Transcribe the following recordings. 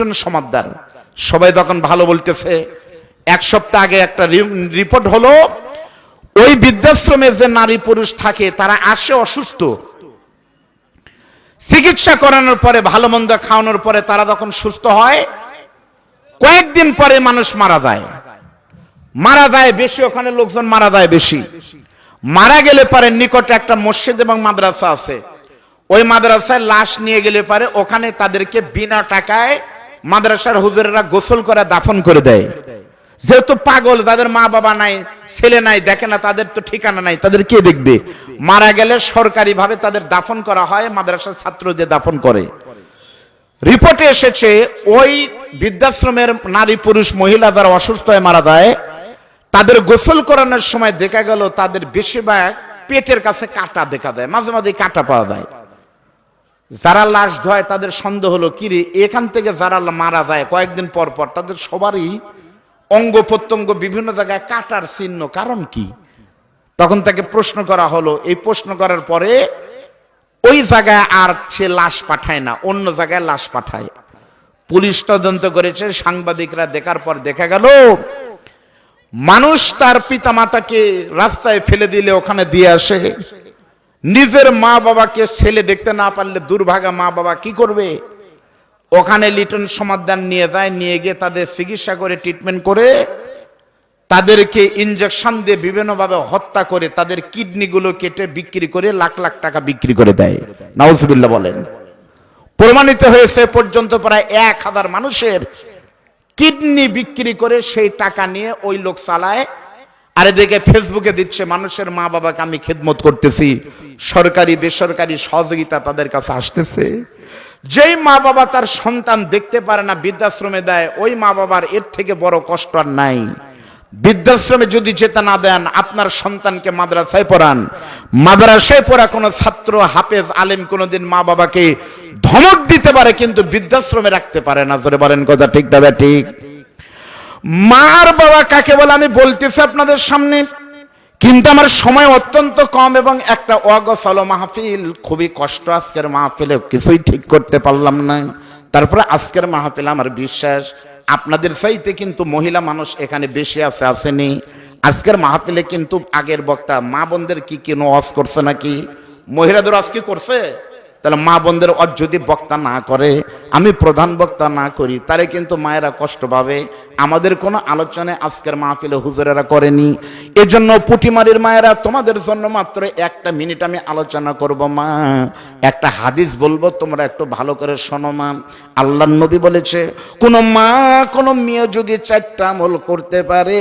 লিটন সমাদ্দার। সবাই তখন ভালো বলতেছে। এক সপ্তাহ আগে একটা রিপোর্ট হলো, ওই বৃদ্ধাশ্রমে যে নারী পুরুষ থাকে, তারা আসে অসুস্থ। চিকিৎসা করানোর পরে, ভালো মন্দ খাওয়ানোর পরে তারা যখন সুস্থ হয়। কয়েকদিন পরে মানুষ মারা যায়। মারা যায় বেশি, ওখানে লোকজন মারা যায় বেশি। মারা গেলে পারে নিকটে একটা মসজিদ এবং মাদ্রাসা আছে। ওই মাদ্রাসায় লাশ নিয়ে গেলে পারে ওখানে তাদেরকে বিনা টাকায় মাদ্রাসার হুজুরেরা গোসল করে দাফন করে দেয়। যেহেতু পাগল, তাদের মা বাবা নাই, ছেলে নাই, দেখে না, তাদের তো ঠিকানা নাই, তাদের কে দেখবে? মারা গেলে সরকারি ভাবে তাদের দাফন করা হয়, মাদ্রাসার ছাত্রদের দাফন করে। রিপোর্টে এসেছে, ওই বৃদ্ধাশ্রমের নারী পুরুষ মহিলা যারা অসুস্থ হয়ে মারা যায়, তাদের গোসল করানোর সময় দেখা গেল তাদের বেশিরভাগ পেটের কাছে কাটা দেখা যায় মাঝে মাঝে কাটা পাওয়া যায়। যারা লাশ ধয়, তাদের সন্দেহ হলো কি রে এখান থেকে যারা মারা যায়, কয়েকদিন পর পর, তাদের সবারই অঙ্গ প্রত্যঙ্গ বিভিন্ন জায়গায় কাটার চিহ্ন। কারণ কি? তখন তাকে প্রশ্ন করা হলো। এই প্রশ্ন করার পরে ওই জায়গায় আর সে লাশ পাঠায় না, অন্য জায়গায় লাশ পাঠায়। পুলিশ তদন্ত করেছে, সাংবাদিকরা দেখার পর দেখা গেল, মানুষ তার পিতা মাতাকে রাস্তায় ফেলে দিলে, ওখানে দিয়ে আসে। নিজের মা বাবাকে ছেলে দেখতে না পারলে দুর্ভাগা মা বাবা কি করবে? ওখানে লিটন সমাধান নিয়ে যায়, নিয়ে গিয়ে তাদের চিকিৎসা করে ট্রিটমেন্ট করে। তাদেরকে ইনজেকশন দিয়ে বিভিন্নভাবে হত্যা করে, তাদের কিডনিগুলো কেটে বিক্রি করে লাখ লাখ টাকা বিক্রি করে দেয়। নাউজুবিল্লাহ বলেন। প্রমাণিত হয়েছে পর্যন্ত প্রায় এক হাজার মানুষের কিডনি বিক্রি করে সেই টাকা নিয়ে ওই লোক চালায়। আর এদিকে ফেসবুকে দিচ্ছে, মানুষের মা বাবাকে আমি খেদমত করতেছি। সরকারি, বেসরকারি সহযোগিতা তাদের কাছে আসতেছে। যেই মা বাবা তার সন্তান দেখতে পারে না, বৃদ্ধাশ্রমে দেয়, ওই মা বাবার এর থেকে বড় কষ্ট আর নাই। বৃদ্ধাশ্রমে যদি যেতে না দেন, আপনার সন্তানকে মাদ্রাসায় পড়ান। মাদ্রাসায় পড়া কোনো ছাত্র, হাফেজ, আলেম কোনোদিন মা বাবাকে ধমক দিতে পারে, কিন্তু বৃদ্ধাশ্রমে রাখতে পারে না। জোরে বলেন কথা ঠিক না ঠিক? মার বাবা কাকে বলে আমি বলতেছি আপনাদের সামনে। কিন্তু আমার সময় অত্যন্ত কম এবং একটা অগসল মাহফিল, খুবই কষ্ট আজকের মাহফিলে, কিছুই ঠিক করতে পারলাম না। তারপরে আজকের মাহফিল আমার বিশ্বাস, আপনাদের চাইতে কিন্তু মহিলা মানুষ এখানে বেশি আছে, আসেনি। আজকের মাহফিলে কিন্তু আগের বক্তা, মা বোনদের কি কি ওয়াজ করছে নাকি? মহিলাদের আজ কি করছে? তাহলে মা বোনদের অজ যদি বক্তা না করে, আমি প্রধান বক্তা না করি তারে কিন্তু মায়েরা কষ্ট পাবে। আমাদের কোনো আলোচনায় আজকের মাহফিলে হুজুরেরা করেনি। এজন্য পুটিমারির মায়েরা, তোমাদের জন্য মাত্র একটা মিনিট আমি আলোচনা করব, মা। একটা হাদিস বলব, তোমরা একটু ভালো করে শোনো, মা। আল্লাহ নবী বলেছে, কোন মা, কোন মেয়ে যদি চারটা আমল করতে পারে,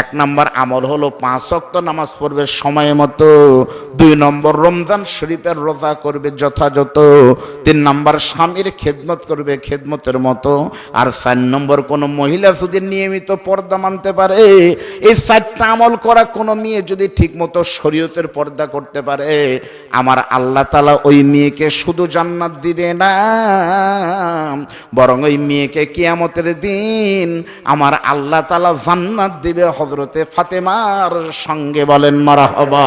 এক নম্বর আমল হলো পাঁচ অক্ত নামাজ পড়বে সময় মতো। দুই নম্বর রমজান শরীফের রোজা করবে যথাযথ। তিন নম্বর, স্বামীর খেদমত করবে খেদমতের মতো। আর চার নম্বর, কোনো মহিলা যদি নিয়মিত পর্দা মানতে পারে, এই চারটা আমল করা কোনো মেয়ে যদি ঠিক মতো শরীয়তের পর্দা করতে পারে, আমার আল্লাহ তালা ওই মেয়েকে শুধু জান্নাত দিবে না, বরং ওই মেয়েকে কিয়ামতের দিন আমার আল্লাহ তালা জান্নাত দিবে। হজরতে ফাতেমার সঙ্গে বলেন মারা হবা